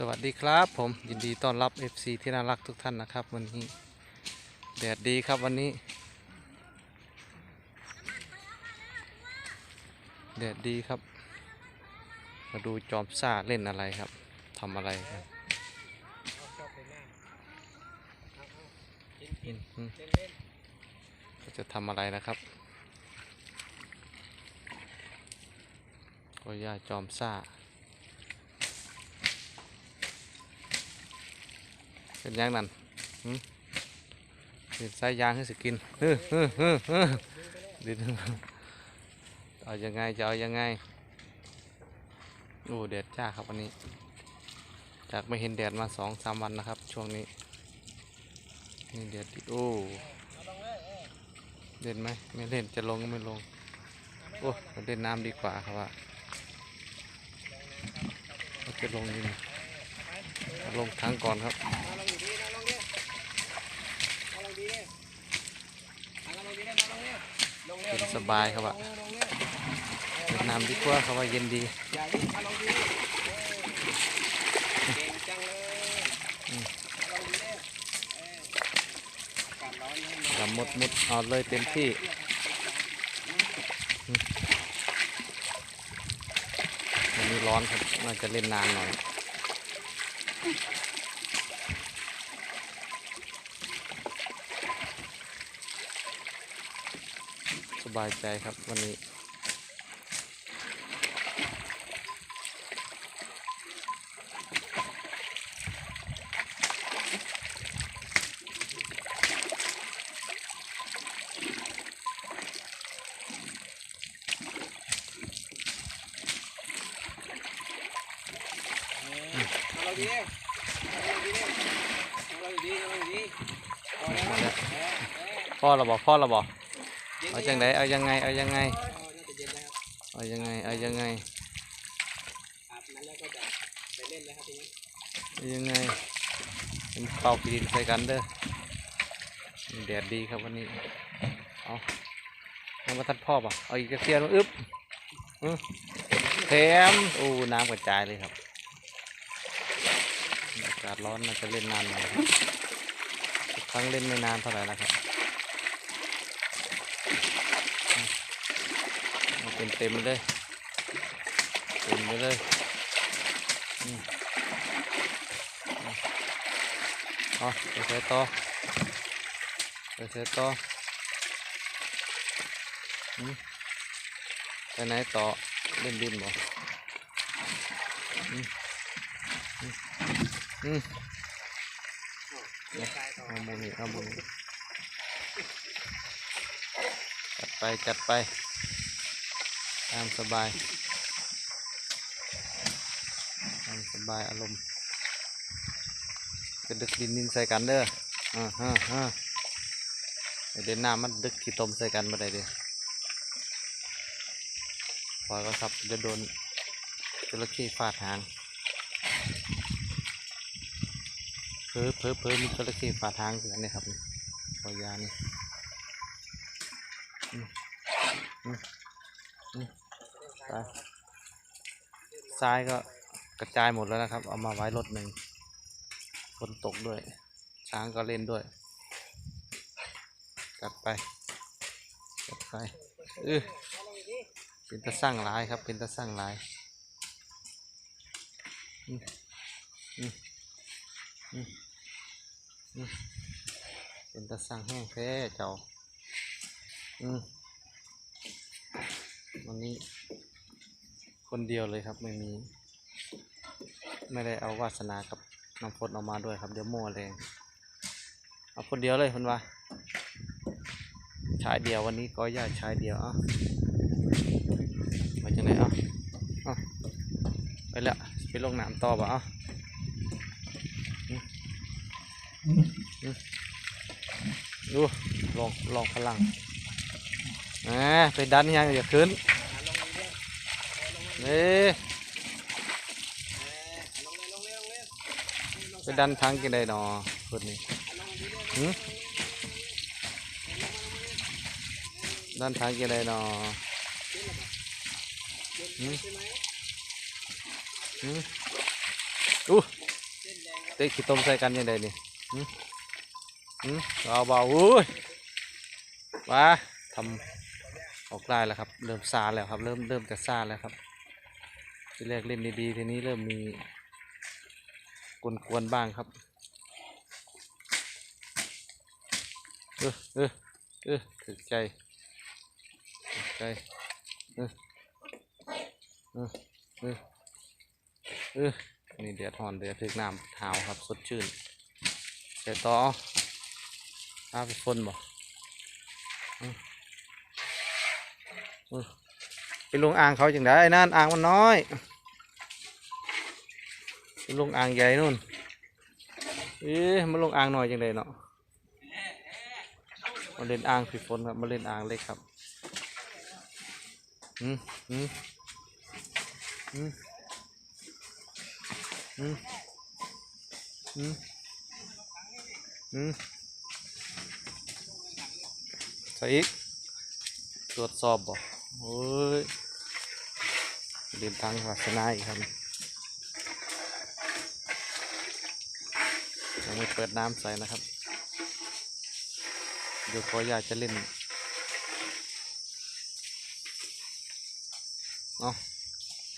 สวัสดีครับผมยินดีต้อนรับ FC ที่น่ารักทุกท่านนะครับ วันนี้แดดดีครับวันนี้แดดดีครับ มาดูจอมซ่าเล่นอะไรครับทำอะไรครับเขาจะทำอะไรนะครับก็ย่าจอมซ่า เป็นยังนั่นเป็นสายยางให้สกินเฮ้อเฮ้อเฮ้อเฮ้อดินเอายังไงจะเอายังไงโอ้แดดจ้าครับวันนี้ จากไม่เห็นแดดมาสองสามวันนะครับ ช่วงนี้นี่แดดดิโอ้เล่นไหมไม่เล่นจะลงก็ไม่ลงโอ้เล่นน้ำดีกว่าครับว่าจะลงนี่นะเอา ลงทั้งก่อนครับเอาลงดีมาลงดีมาลงดีมาลงดีมาลงดีลงดีเย็นสบายครับว่ะเล่นน้ำดีกว่าครับว่าเย็นดีอย่ารีบเอาลงดีเก่งจังเลยเอาลงดีดิเออกาศร้อนนะอย่ามุดมดเอาเลยเต็มที่วันนี้ร้อนครับน่าจะเล่นนานหน่อย สบายใจครับวันนี้ เอาลงดีดิเอาลงดีดิเอาลงดีเอาลงดีพอแล้ว มาแล้ว เออเออ พ่อเราบอกพ่อเราบอกย็นเอาจังไดเอายังไงเอายังไงเอาจะเย็นแล้วครับเอางไงเอายังไงอาบน้ำแล้วก็จะไปเล่นแล้วครับทีนี้เอายังไงเป็นเป่าปีนใส่กันเด้อแดดดีครับวันนี้เอาน้ำมาทัดพ่อป่ะเอาอีกกระเทียมอึ๊บอื้อแถมโอ้น้ำกระจายเลยครับอากาศร้อนน่าจะเล่นนานหน่อยครับครั้งเล่นไม่นานเท่าไหร่นะครับ เอาเต็มเต็มๆเลยเต็มไปเลยอืมอืมเอาไปใส่ต่อไปใส่ต่ออืมไปไหนต่อเล่นดินบ่อืมอืมอืมเลี้ยงตายต่อเอาบุนี่เอาบุนี่จัดไป จัดไปตามสบายตามสบายอารมณ์จะดึกดินดินใส่กันเด้ออ่าฮะฮะเดี๋ยวเดินหน้ามันดึกขี้ตมใส่กันมาได้เด้อพอก็สับจะโดนจระเข้ฟาดหางเพ้อเพ้อเพ้อมีจระเข้ฟาดหางคือกันเนี่ครับปอยานี่อืมอืมอืม ไปทรายก็กระจายหมดแล้วนะครับ เอามาไว้รถหนึ่งฝนตกด้วย ช้างก็เล่นด้วยจัดไปจัดไปเออเป็นตะสร้างลายครับ เป็นตะสร้างลายอืมอืมอืมอืมเป็นตะสร้างแห้งแท้เจ้าอืมวันนี้ คนเดียวเลยครับไม่มี ไม่ได้เอาวาสนากับน้ำฝนออกมาด้วยครับเดี๋ยวมั่วเลยเอาคนเดียวเลยคนว่าชายเดียววันนี้ก็ย่าชายเดียวอะมาจากไหนอะอะไปละไปลงน้ำต่อป่ะอะดูลองลองพลังอ่าไปดันยังอย่าขึ้น ลงดีดิเอ้ยลงเลยลงเลยลงเลยไปดันพังกันได้หนอคนนี้หืดันพังกันได้หนอหืมใช่ไหมหืมอู้เตะขี้ต้มใส่กันยังไงนี่หืมหืมเอาเบาๆอุ้ยมาทำออกได้แล้วครับ เริ่มซาแล้วครับ เริ่มเริ่มจะซาแล้วครับ ทีแรกเล่นดีๆทีนี้เริ่มมีกวนๆบ้างครับ เออเออเออถึกใจถึกใจ เออเออเออเออนี่เดือดหอนเดือดถึกน้ำเท้าครับสดชื่นใส่ต่ออาไปฝนบ่ออเออ ไปลงอ่างเขาจังได้ไอ้นั่นอ่างมันน้อยไปลงอ่างใหญ่นู่นเอ๊ะมาลงอ่างหน่อยจังไดเนาะมาเล่นอ่างพี่ฝนครับมาเล่นอ่างเล็กครับอืมอืมอืมอืมอืมอืมใส่อีกตรวจสอบบ่ โอ้ยเดินทางศาสนาอีกครับยังไม่เปิดน้ำใส่นะครับ เดี๋ยวขออยากจะเล่นเอา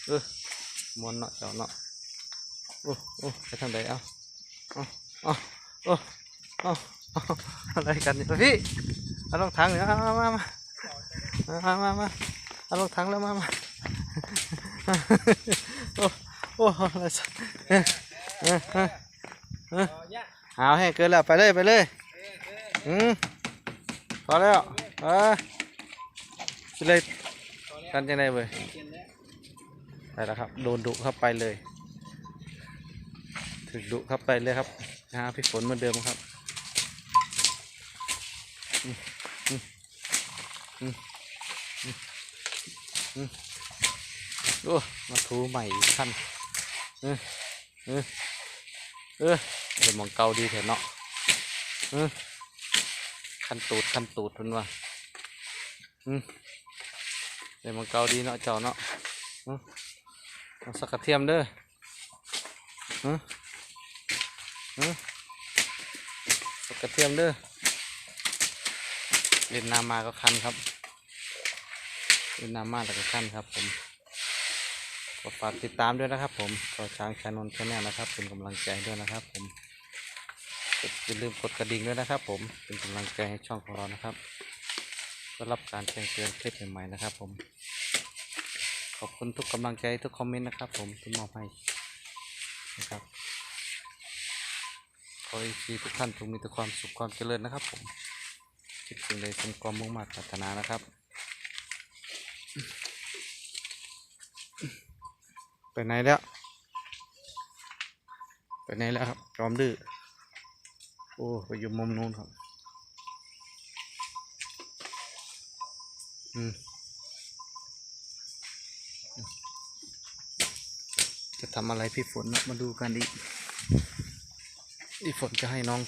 เออมวนเนาะเจ้าเนาะโอ้โอ้ไปทางใดเอาเอาเอาโอ้เอาเอาอะไรกันเนี่ยพี่เอาลงถังเนี่ยเอามามา มามามาเอาลงถังแล้วมามาโอ้โอ้อะไรสักเออเออเออเออเอาเนี่ยเอาให้เกินแล้วไปเลยไปเลยอืมพอแล้วเออสิเลยกันยังไงเว้ยเย็นแล้วไปแล้วครับโดนดุเข้าไปเลยถึกดุเข้าไปเลยครับนะฮะพี่ฝนเหมือนเดิมครับอืม อืมาถูใหม่อีกขั้นเออเออเออเดี๋ยวมองเกาดีเถอะเนาะเออขั้นตูดขั้นตูดทุนว่าอืมเดี๋ยวมองเกาดีเนาะเจ้าเนาะเอาสักกระเทียมเด้อฮะฮะสักกระเทียมเด้อเล่นน้ำมาก็คันครับ เล่นน้ำมาแต่ก็คันครับผมก็ฝากติดตามด้วยนะครับ ผมก็ช้างชานนท์ชาแนลนะครับ เป็นกำลังใจด้วยนะครับ ผมอย่าลืมกดกระดิ่งด้วยนะครับ ผมเป็นกำลังใจให้ช่องของเรานะครับก็รับการแจ้งเตือนคลิปใหม่ๆนะครับ ผมขอบคุณทุกกำลังใจทุกคอมเมนต์นะครับ ผมที่มอบให้นะครับขอให้ชีทุกท่านจงมีแต่ความสุขความเจริญนะครับ ผมคิดสิ่งใดเป็นความมุ่งมั่นปรารถนานะครับ ไปไหนแล้ว ไปไหนแล้วครับ จอมดื้อ โอ้ ไปอยู่มุมนู้นครับ อืม จะทำอะไรพี่ฝนมาดูกันดิพี่ฝนจะให้น้อง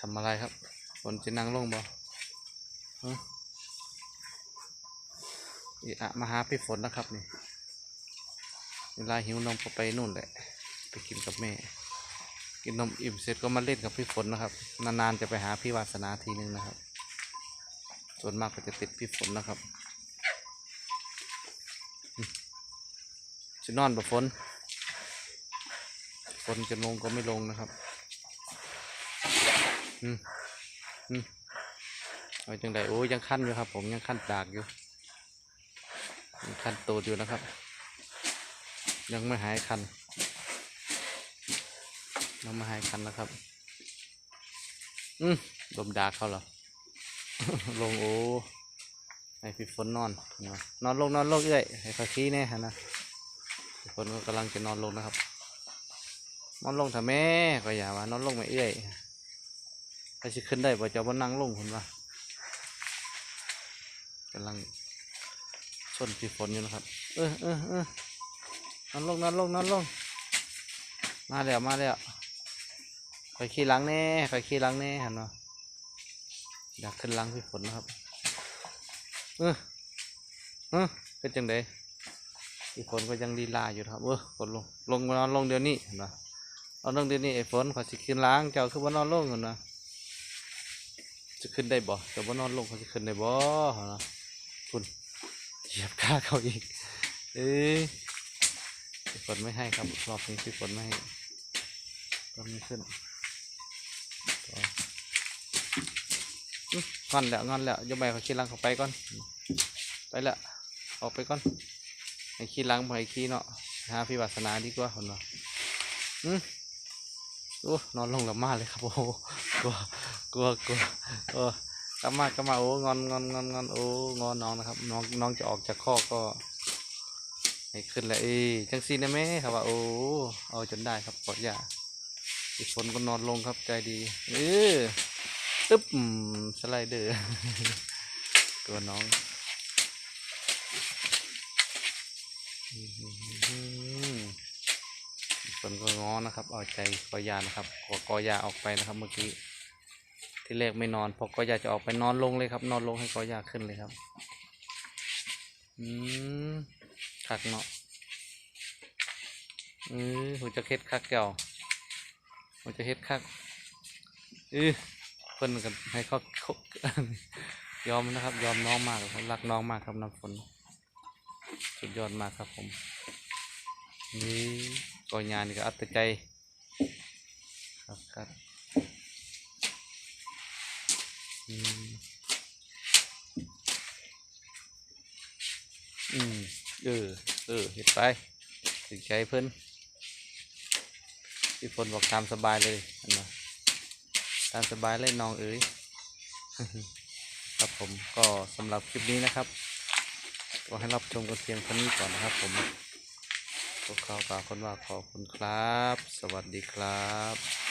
ทำอะไรครับ ฝนจะนั่งลงบ่ะอีอะมาหาพี่ฝนนะครับนี่ เวลาหิวนมก็ไปนู่นแหละ ไปกินกับแม่ กินนมอิ่มเสร็จก็มาเล่นกับพี่ฝนนะครับ นานๆจะไปหาพี่วาสนาทีนึงนะครับ ส่วนมากก็จะติดพี่ฝนนะครับจะนอนแบบฝนฝนจะลงก็ไม่ลงนะครับ อืมอืมเอาจังไดโอ้ยยังขั้นอยู่ครับ ผมยังขั้นดากอยู่ยังขั้นโตอยู่นะครับ ยังไม่หายคันยังไม่หายคันนะครับ อืมลมดาเขาเหรอ ลงโอ้ให้พี่ฝนนอน นอนลงนอนลงเอ้อยให้ขาขี้แน่ฮะนะทุกคนก็กำลังจะนอนลงนะครับ นอนลงเถอะแม่ก็อย่าว่านอนลงไม่เอื้อยไปสิขึ้นได้ป่ะจะว่านั่งลงคนว่ากำลังชนพี่ฝนอยู่นะครับ เออเออเออ นอนลงนอนลงนอนลง มาแล้วมาแล้วคอยขี่หลังแน่คอยขี่หลังแน่เห็นป่อยากขึ้นหลังพี่ฝนนะครับ เออเออเป็นจังไดอีกคนก็ยังลีลาอยู่ครับ เออคนลง ลงมานอนลงเดี๋ยวนี้เห็นปะเอาน้องเดี๋ยวนี้ไอ้ฝนขอสิขึ้นล้างเจ้าคือว่านอนลงกันนะจะขึ้นได้บ่แต่ว่านอนลงเขาจะขึ้นได้บ่เหรอนะคุณเหยียบขาเขาอีก เอ้ พี่ฝนไม่ให้ครับรอบนี้พี่ฝนไม่ให้รอบนี้ขึ้นต่ออื้องอนแล้วงอนแล้วยกไปเขาขี้ลังเขาไปก่อน ไปละออกไปก่อนให้ขี้ลังไปขี้เนาะหาพี่วาสนาดีกว่าคนเนาะอืมโอ้นอนลงกับมาเลยครับโอ้กลัวกลัวกลัวโอ้กลับมากลับมาโอ้งอนงอนงอนงอนโอ้งอนน้องนะครับ น้องน้องจะออกจากคอก็ ให้ขึ้นแล้วเอ้ยจังซีนะแม่ครับว่าโอ้เอาจนได้ครับกอดยาอีกฝนก็นอนลงครับใจดีเออตึ๊บสไลเดอร์ตัวน้องอีกฝนก็ง้อนะครับ เอาใจกอยานะครับกอกอยาออกไปนะครับ เมื่อกี้ที่แรกไม่นอนพอกอยาจะออกไปนอนลงเลยครับ นอนลงให้กอยาขึ้นเลยครับ อืม คักเนาะเออหัวจะเฮ็ดคักเก่าหัวจะเฮ็ดคักเออเพิ่นกันให้เขายอมนะครับ ยอมน้องมากครับรักน้องมากครับน้ำฝนสุดยอดมากครับผมนี่ก่อยานนี่ก็อัตใจครับครับ เออ เออเฮ็ดไปถึงใจเพิ่นพี่ฝนบอกตามสบายเลยเห็นไหมตามสบายเลยน้องเอ๋ยครับผมก็สำหรับคลิปนี้นะครับก็ให้รับชมกันเพียงเท่านี้ก่อนนะครับ ผมพวกเขากล่าวคนว่าขอบคุณครับ สวัสดีครับ